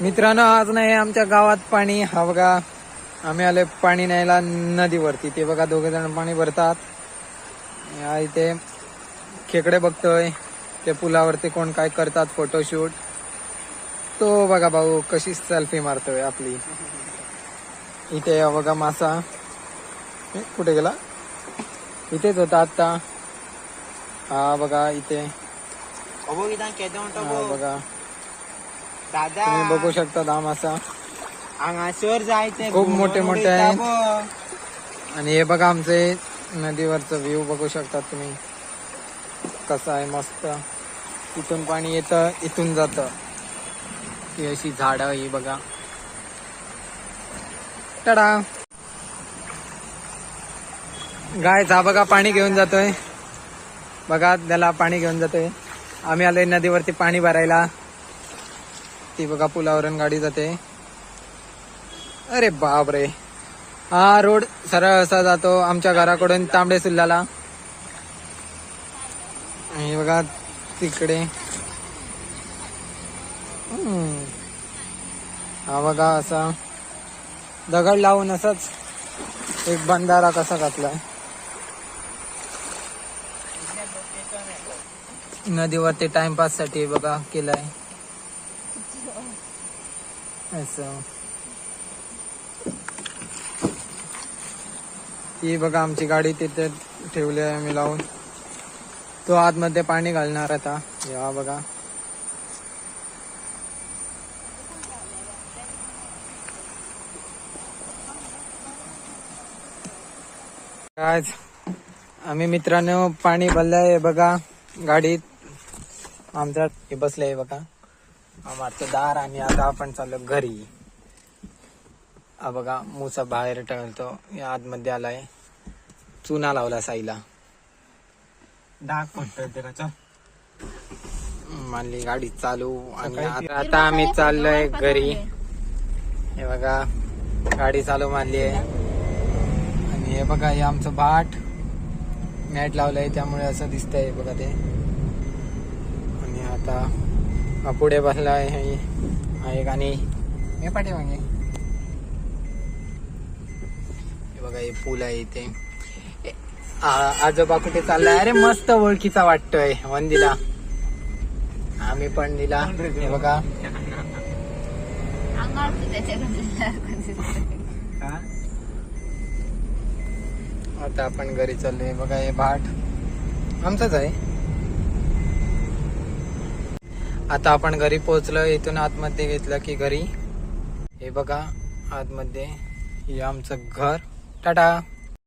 मित्रांनो आज नाही आमच्या गावात पाणी हा बघा आम्ही आले पाणी न्यायला नदीवरती. ते बघा दोघे जण पाणी भरतात. या इथे खेकडे बघतोय. ते पुलावरती कोण काय करतात फोटोशूट तो बघा भाऊ कशी सेल्फी मारतोय आपली. इथे बघा मासा. कुठे गेला? इथेच होता आता हा बघा इथे. बघा. दादा. तुम्ही बघू शकता हा मासा अंगाशीवर जायचंय खूप मोठे मोठे आहेत. दाबो. आणि हे बघा आमचे नदीवरचं व्ह्यू बघू शकता तुम्ही. कसं आहे मस्त. इथून पाणी येतं इथून जातं. ही अशी झाडं ही बघा. टडा. गाय हा बघा पाणी घेऊन जातोय. बघा त्याला पाणी घेऊन जातोय. आम्ही आलोय नदीवरती पाणी भरायला. ती बघा पुलावरून गाडी जाते. अरे बाप रे हा रोड सरळ असा जातो आमच्या घराकडून तांबडे सुल्लाला. आणि बघा तिकडे. हा बघा असा दगड लावून असाच एक बंधारा कसा घातलाय नदीवरती टाइमपाससाठी बघा केलाय. ही बघा आमची गाडी तिथे ठेवली आहे आम्ही लावून. तो आतमध्ये पाणी घालणार आता. या बघा. आज आम्ही मित्रांनो पाणी भरलंय बघा गाडीत. आमच्या बसलंय बघा. आमचं दार आणि आता आपण चाललो घरी. हा बघा मुसा बाहेर टळतो. या आतमध्ये आलाय. चुना लावला साईला. डाग पडतोय त्याला मानली गाडी चालू. आणि आता आम्ही चाललोय घरी. हे बघा गाडी चालू मारली आहे. आणि हे बघा हे आमचं भाट. मॅट लावलंय त्यामुळे असं दिसतंय बघा ते. आणि आता पुढे बसला आहे एक आणि हे पाठीमागे. हे बघा हे पूल आहे इथे. आ- आजोबा कुठे चाललाय? अरे मस्त ओळखीचा वाटतोय वंदीला. आम्ही पण दिला. हे बघा. आता आपण घरी चाललोय. बघा हे भाट. आमचंच आहे. आता आपण घरी पोहोचलो इथून आतमध्ये घेतलं की घरी. हे बघा आतमध्ये हे आमचं घर. टाटा!